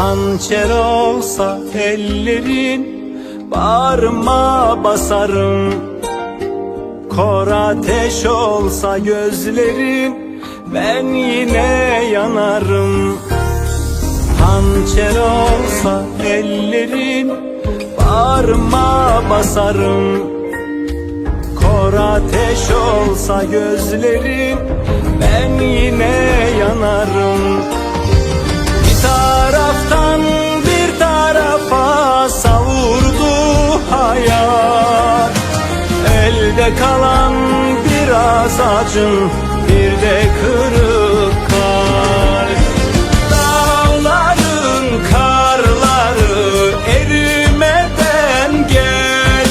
Hançer olsa ellerin Bağrıma basarım. Kor ateş olsa gözlerin Ben yine yanarım. Hançer olsa ellerin Bağrıma basarım. Kor ateş olsa gözlerin Ben yine yanarım acın bir de kırık kalp. Dağların karları erimeden gel.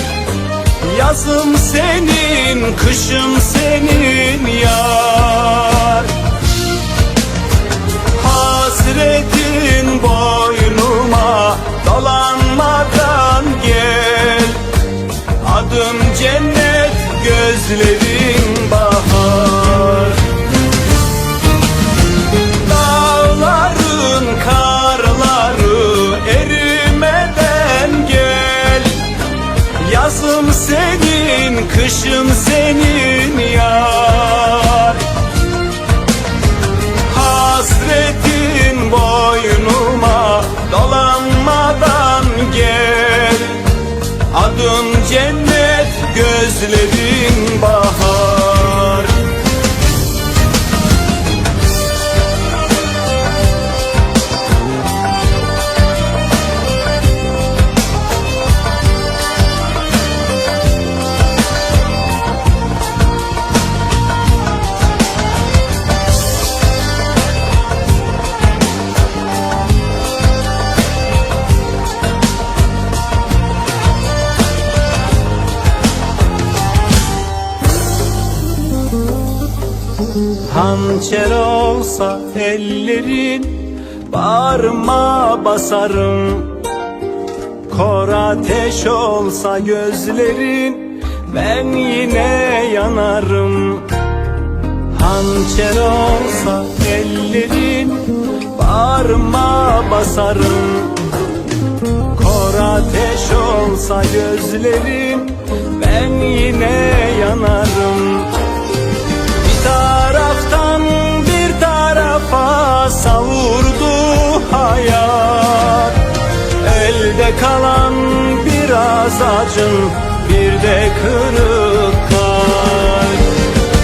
Yazım senin, kışım senin yar. Hasretin boynuma dolanmadan gel. Adım cennet, gözlerin bahar. Dağların karları erimeden gel. Yazım senin, kışım senin yar. Hasretin boynuma dolanmadan gel. Adın cennet, gözlerin Hançer olsa ellerin Bağrıma basarım. Kor ateş olsa gözlerin Ben yine yanarım. Hançer olsa ellerin Bağrıma basarım. Kor ateş olsa gözlerin Ben yine yanarım kalan biraz acın bir de kırık kalp.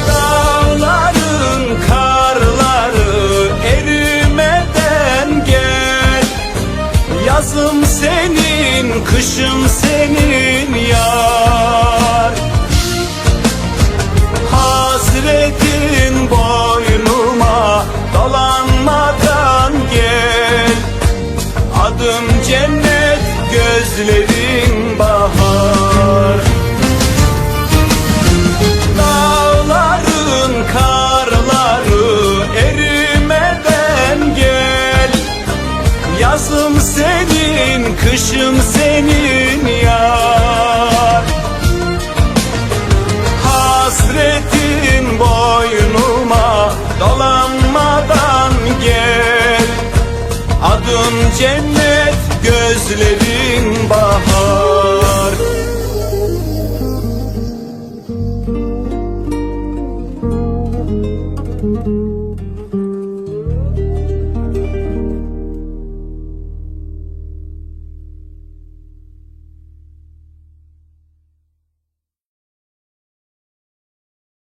Dağların karları erimeden gel. Yazım senin, kışım senin yar. Hasretin boynuma dolanmadan gel. Adım cennet, gözlerin bahar. Dağların karları erimeden gel. Yazım senin, kışım senin yar. Hasretin boynuma dolanmadan gel. Adım cennet